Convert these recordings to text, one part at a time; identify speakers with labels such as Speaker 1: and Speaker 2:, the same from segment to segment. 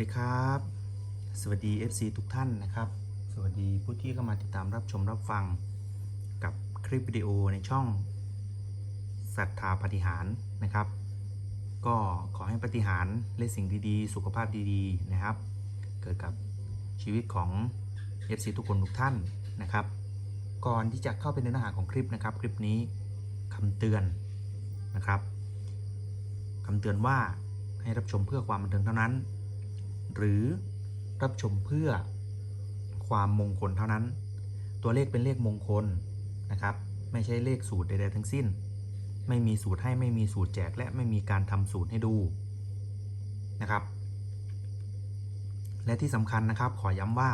Speaker 1: ดีครับ สวัสดี FC ทุกท่านนะครับ สวัสดีผู้ที่เข้ามาติดตามรับชมรับฟังกับคลิปวิดีโอในช่องศรัทธาปฏิหารนะครับ ก็ขอให้ปฏิหารและสิ่งดีๆ สุขภาพดีๆนะครับ เกิดกับชีวิตของ FC ทุกคนทุกท่านนะครับ ก่อนที่จะเข้าไปในเนื้อหาของคลิปนะครับ คลิปนี้คำเตือนนะครับคำเตือนว่าให้รับชมเพื่อความบันเทิงเท่านั้น หรือรับชมเพื่อความมงคลเท่านั้น ตัวเลขเป็นเลขมงคลนะครับ ไม่ใช่เลขสูตรใดๆทั้งสิ้น ไม่มีสูตรให้ไม่มีสูตรแจกและไม่มีการทำสูตรให้ดูนะครับ และที่สำคัญนะครับขอย้ำว่า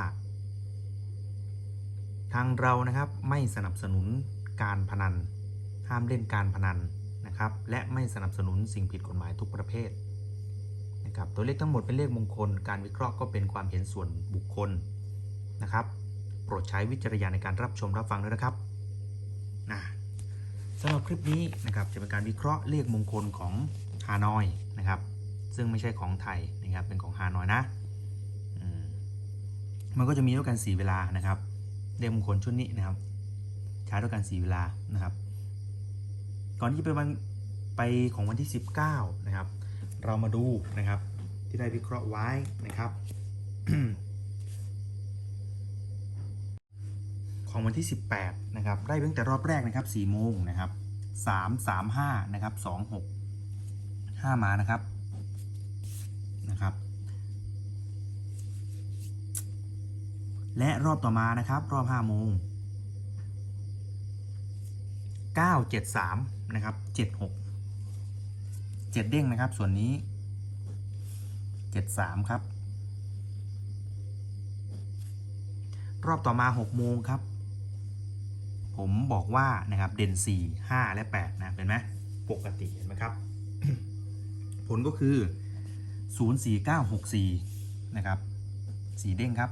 Speaker 1: ทางเรานะครับไม่สนับสนุนการพนัน ห้ามเล่นการพนันนะครับ และไม่สนับสนุนสิ่งผิดกฎหมายทุกประเภท นะครับตัวเลขทั้งหมดเป็นเลขมงคล การวิเคราะห์ก็เป็นความเห็นส่วนบุคคลนะครับ โปรดใช้วิจารณญาณในการรับชมรับฟังด้วยนะครับนะสำหรับคลิปนี้นะครับจะเป็นการวิเคราะห์เลขมงคลของฮานอยนะครับ ซึ่งไม่ใช่ของไทยนะครับเป็นของฮานอยนะมมันก็จะมีด้วยกัน 4 เวลานะครับเลขมงคลชุดนี้นะครับใช้ด้วยกัน 4 เวลานะครับ ก่อนที่จะไปวันไปของวันที่ 19 นะครับ เรามาดูนะครับ ที่ได้วิเคราะห์ไว้นะครับ ของวันที่ 18 นะครับ ได้ตั้งแต่รอบแรกนะครับ4โมงนะครับ 3 3 5 นะครับ 2 6 5 มานะครับนะครับ และรอบต่อมานะครับ รอบ5โมง973 นะครับ 76 7เด้งนะครับ ส่วนนี้73ครับ รอบต่อมา6โมงครับ ผมบอกว่านะครับเด่น4 5และ8นะเห็นไหมปกติเห็นไหมครับ ผลก็คือ04964นะครับ4เด้งครับ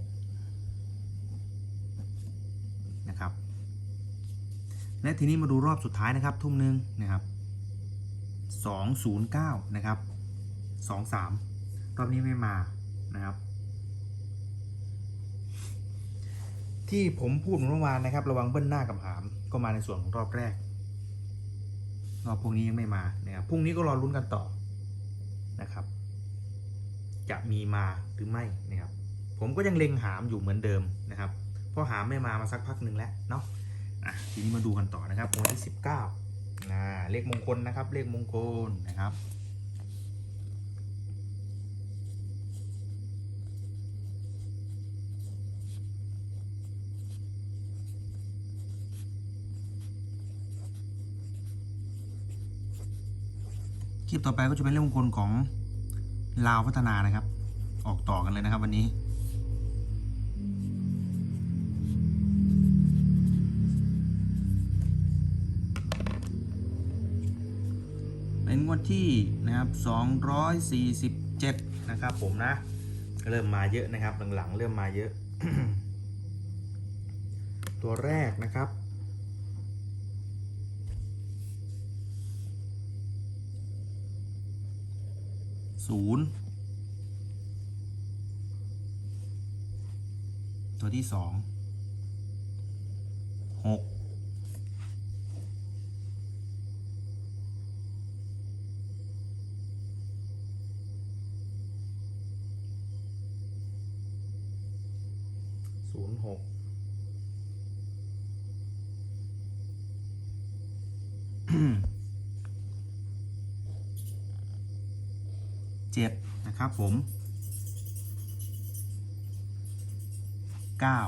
Speaker 1: 46นะครับ และทีนี้มาดูรอบสุดท้ายนะครับ ทุ่มหนึ่งนะครับ209นะครับ23รอบนี้ไม่มานะครับ ที่ผมพูดเมื่อวานนะครับ ระวังเบิ้ลหน้ากับหามก็มาในส่วนของรอบแรกรอบพวกนี้ยังไม่มานะครับพรุ่งนี้ก็รอลุ้นกันต่อนะครับ จะมีมาหรือไม่นะครับ ผมก็ยังเล็งหามอยู่เหมือนเดิมนะครับเพราะหามไม่มามาสักพักหนึ่งแล้วเนาะ อะทีนี้มาดูกันต่อนะครับวันที่19นะเลขมงคลนะครับ เลขมงคลนะครับคลิปต่อไปก็จะเป็นเรื่องมงคลของลาวพัฒนานะครับ ออกต่อกันเลยนะครับวันนี้ เป็นงวดที่นะครับ 247 นะครับผมนะ เริ่มมาเยอะนะครับ หลังๆ เริ่มมาเยอะ ตัวแรกนะครับ ศูนย์ ตัวที่สอง หกศูนย์ห กเจ็ดนะครับผมเก้า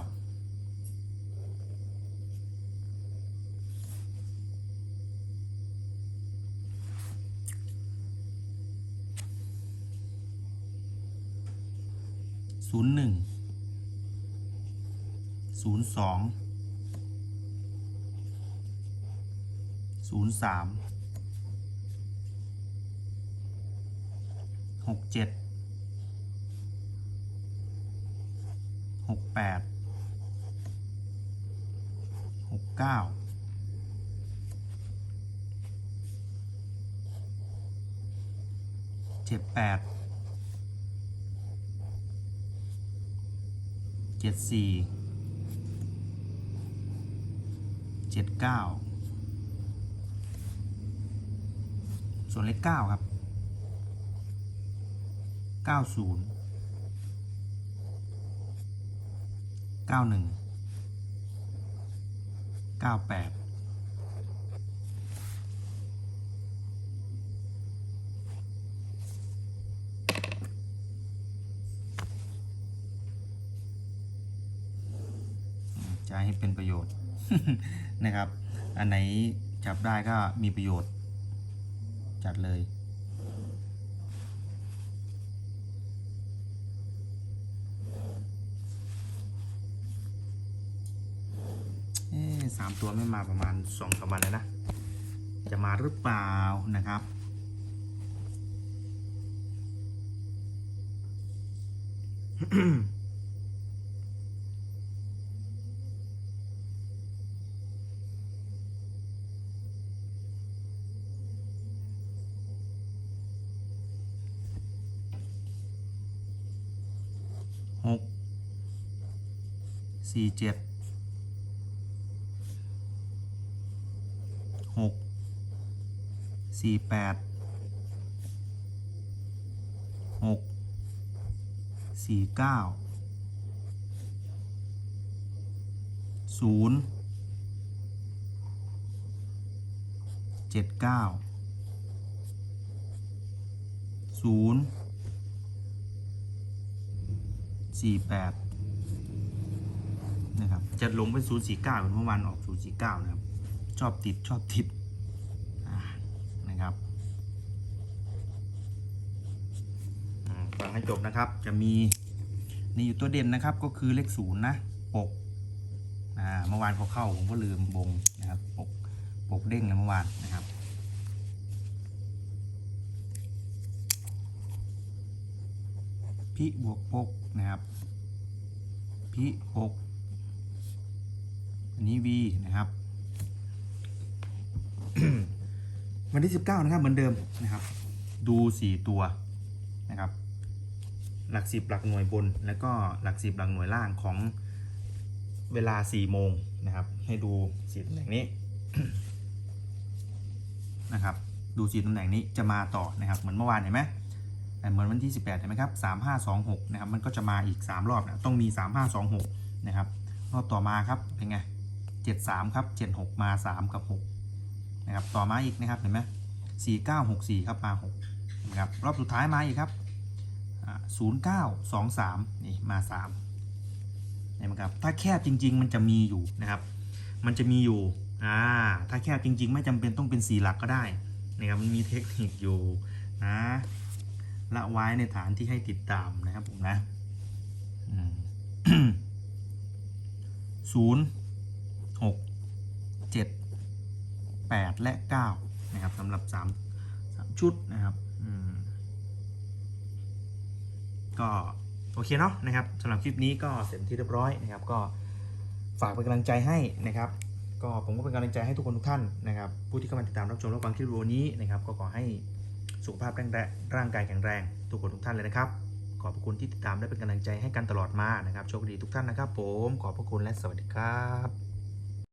Speaker 1: ศูนย์หนึ่ง ศูนย์สองศูนย์สามหกเจ็ดหกแปดหกเก้าเจ็ดแปดเจ็ดสี่ เจ็ดเก้าส่วนเลขเก้าครับเก้าศูนย์เก้าหนึ่งเก้าแปดใช้ให้เป็นประโยชน์ นะครับ อันไหนจับได้ก็มีประโยชน์ จัดเลยสามตัวไม่มาประมาณสองสามวันแล้วนะ จะมาหรือเปล่านะครับหก สี่เจ็ดหกสี่แปดหกสี่เก้าศูนย์เจ็ดเก้าศูนย์สี่แปด จะลงเป็นศูนย์สี่เก้าเมื่อวานออกศูนย์สี่เก้านะครับ ชอบติดชอบติดนะครับฟังให้จบนะครับจะมีนี่อยู่ตัวเด่นนะครับก็คือเลขศูนย์นะปกเมื่อวานเขาเข้าผมก็ลืมบงนะครับปกปกเด้งเลยเมื่อวานนะครับพิบวกปกนะครับพิหก อันนี้ v นะครับ วันที่ 19 นะครับ เหมือนเดิมนะครับ ดู 4 ตัวนะครับ หลัก 10 หลักหน่วยบน แล้วก็หลัก 10 หลักหน่วยล่างของเวลา 4 โมงนะครับ ให้ดูสีตำแหน่งนี้นะครับ ดูสีตำแหน่งนี้จะมาต่อนะครับ เหมือนเมื่อวานเห็นไหมแต่เหมือนวันที่ 18ใช่ไหมครับ 3526 นะครับ มันก็จะมาอีก 3 รอบนะต้องมี 3526 นะครับ รอบต่อมาครับ เป็นไง 73 ครับ 76 มา 3 กับ 6 นะครับ ต่อมาอีกนะครับ เห็นไหม4964 ครับ มา 6 นะครับ รอบสุดท้ายมาอีกครับอ่า0923 นี่ มา3เห็นไหมครับ ถ้าแคบจริง ๆ มันจะมีอยู่นะครับ มันจะมีอยู่ อ่า ถ้าแคบจริง ๆ ไม่จำเป็นต้องเป็น 4 หลักก็ได้นะครับ มันมีเทคนิคอยู่นะละไว้ในฐานที่ให้ติดตามนะครับผมนะศูนย์ หกเจ็ดแปดและเก้านะครับสำหรับสามสามชุดนะครับอืมก็โอเคเนาะนะครับสำหรับคลิปนี้ก็เสร็จที่เรียบร้อยนะครับ ก็ฝากเป็นกำลังใจให้นะครับ ก็ผมก็เป็นกำลังใจให้ทุกคนทุกท่านนะครับ ผู้ที่เข้ามาติดตามรับชมรับฟังคลิปวิดีโอนี้นะครับ ก็ขอให้สุขภาพแรงแรงร่างกายแข็งแรง ทุกคนทุกท่านเลยนะครับ ขอบพระคุณที่ติดตามและเป็นกำลังใจให้กันตลอดมานะครับโชคดีทุกท่านนะครับ ผมขอบพระคุณและสวัสดีครับ